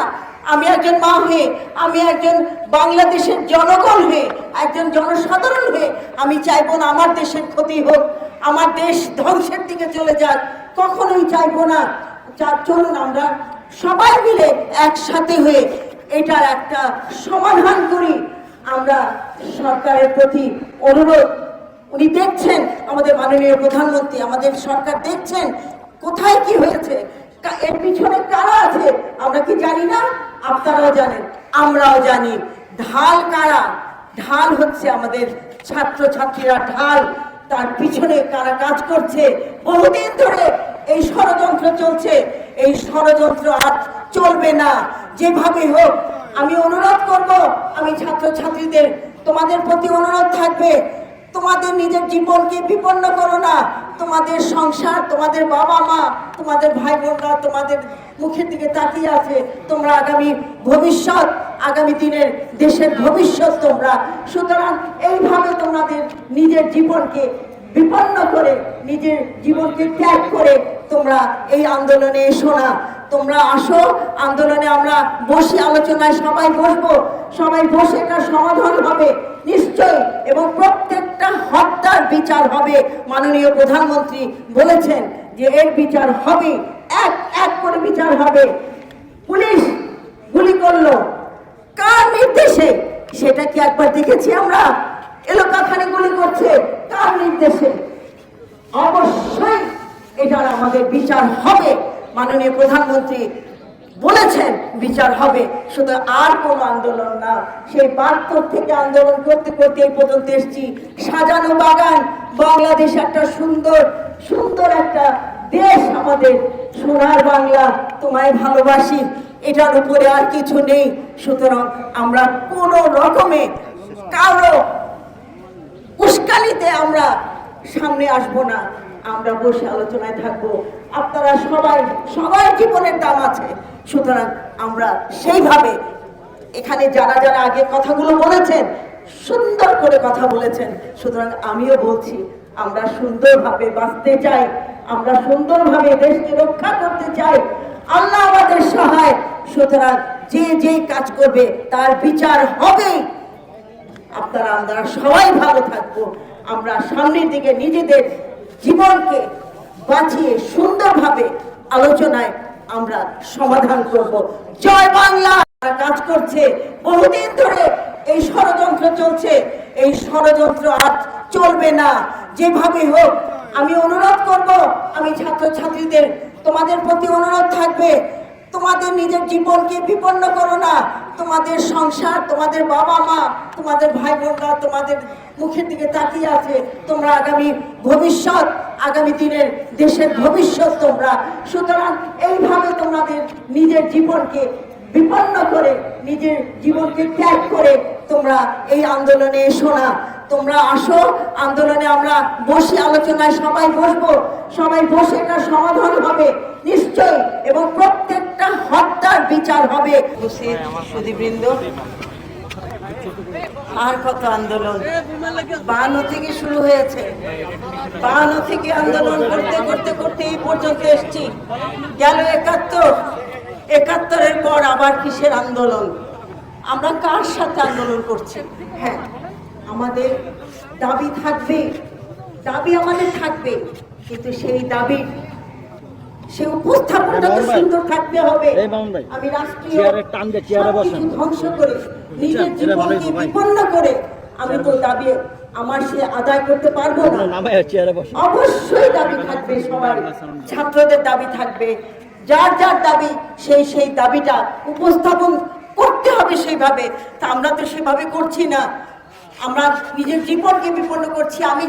না। আমি একজন মা হয়ে, আমি একজন বাংলাদেশের জনগণ হয়ে, একজন জনসাধারণ হয়ে আমি চাইব না আমার দেশের ক্ষতি হোক, আমার দেশ ধ্বংসের দিকে চলে যাক, কখনোই চাইব না। চলুন আমরা সবাই মিলে একসাথে হয়ে এটার একটা সমাধান করি। আমরা সরকারের প্রতি অনুরোধ। উনি দেখছেন আমাদের মাননীয় প্রধানমন্ত্রী, আমাদের সরকার দেখছেন কোথায় কি হয়েছে। এর পিছনে কারা আছে? আমরা কি জানি না? আপনারাও জানেন, আমরাও জানি। ঢাল কারা? ঢাল হচ্ছে আমাদের ছাত্র ছাত্রীরা ঢাল। তার পিছনে কারা কাজ করছে? বহুদিন ধরে এই ষড়যন্ত্র চলছে। এই ষড়যন্ত্র আর চলবে না। যেভাবে হোক, আমি অনুরোধ করব, আমি ছাত্র ছাত্রীদের তোমাদের প্রতি অনুরোধ থাকবে তোমাদের নিজের জীবনকে বিপন্ন করো না। তোমাদের সংসার, তোমাদের বাবা মা তোমাদের ভাই বোনরা তোমাদের মুখের দিকে তাকিয়ে আছে। তোমরা আগামী ভবিষ্যৎ, আগামী দিনের দেশের ভবিষ্যৎ তোমরা। সুতরাং এইভাবে তোমাদের নিজের জীবনকে বিপন্ন করে, নিজের জীবনকে ত্যাগ করে তোমরা এই আন্দোলনে এসো না। তোমরা আসো, আন্দোলনে আমরা বসি, আলোচনায় সবাই বসবো। সবাই বসে একটা সমাধান হবে নিশ্চয় এবং প্রত্যেকটা হত্যার বিচার হবে। মাননীয় প্রধানমন্ত্রী বলেছেন যে এর বিচার হবে, এক এক করে বিচার হবে। পুলিশ গুলি করল। কার নির্দেশে? সেটা কি একবার দেখেছি আমরা? এলাকাখানে গুলি করছে, কার নির্দেশে? অবশ্যই এটার আমাদের বিচার হবে, মাননীয় প্রধানমন্ত্রী। বলেছেন, বিচার হবে। শুধু আর কোনো আন্দোলন না, সেই বাহাত্তর থেকে আন্দোলন করতে করতে এই পর্যন্ত এসছি। সাজানো বাগান, বাংলাদেশ একটা সুন্দর সুন্দর একটা দেশ আমাদের। সোনার বাংলা, তোমায় ভালোবাসি, এটার উপরে আর কিছু নেই। সুতরাং আমরা কোনো রকমে কারও উস্কানিতে আমরা সামনে আসব না। আমরা বসে আলোচনায় থাকব। আপনারা সবাই, সবার জীবনের দাম আছে। সুতরাং আমরা সেইভাবে এখানে যারা যারা আগে কথাগুলো বলেছেন, সুন্দর করে কথা বলেছেন, সুতরাং আমিও বলছি, আমরা সুন্দরভাবে বাঁচতে চাই, আমরা সুন্দরভাবে দেশকে রক্ষা করতে চাই। আল্লাহ আমাদের সহায়, সুতরাং যে যে কাজ করবে, তার বিচার হবেই আপনারা, আমরা সবাই ভালো থাকব। আমরা সামনের দিকে নিজেদের জীবনকে বাঁচিয়ে সুন্দরভাবে আলোচনায় আমরা সমাধান করব। জয় বাংলা! কাজ করছে, বহুদিন ধরে এই ষড়যন্ত্র চলছে। এই ষড়যন্ত্র আর চলবে না। যেভাবে হোক, আমি অনুরোধ করব, আমি ছাত্র ছাত্রীদের তোমাদের প্রতি অনুরোধ থাকবে, তোমাদের নিজের জীবনকে বিপন্ন করো না। তোমাদের সংসার, তোমাদের বাবা মা তোমাদের ভাই বোনরা তোমাদের মুখের দিকে তাকিয়ে আছে। তোমরা আগামী ভবিষ্যৎ আগামী দিনের দেশের ভবিষ্যৎ তোমরা। সুতরাং এইভাবে তোমাদের নিজের জীবনকে বিপন্ন করে, নিজের জীবনকে ত্যাগ করে তোমরা এই আন্দোলনে এসো না। তোমরা আসো, আন্দোলনে আমরা বসি আলোচনায় সবাই বসবো। সবাই বসে একটা সমাধান হবে নিশ্চয় এবং প্রত্যেকটা হত্যার বিচার হবে। সুদীবৃন্দ আর কত আন্দোলন? বাহান্ন থেকে শুরু হয়েছে। বাহান্ন থেকে আন্দোলন করতে করতে করতে এই পর্যন্ত এসছি। গেল একাত্তর। একাত্তরের পর আবার কিসের আন্দোলন? আমরা কার সাথে আন্দোলন করছি? হ্যাঁ আমাদের দাবি থাকবে। দাবি আমাদের থাকবে, কিন্তু সেই দাবি সে উপস্থাপনটা তো সুন্দর থাকতে হবে। আমি রাষ্ট্রীয় ধ্বংস করে নিজের জীবনকে বিপন্ন করে আমি তো দাবি আমার সে আদায় করতে পারব না। অবশ্যই দাবি থাকবে সবার। ছাত্রদের দাবি থাকবে। যার যার দাবি সেই সেই দাবিটা উপস্থাপন করতে হবে সেইভাবে। তা আমরা তো সেভাবে করছি না। আমরা নিজের জীবনকে বিপন্ন করছি। আমি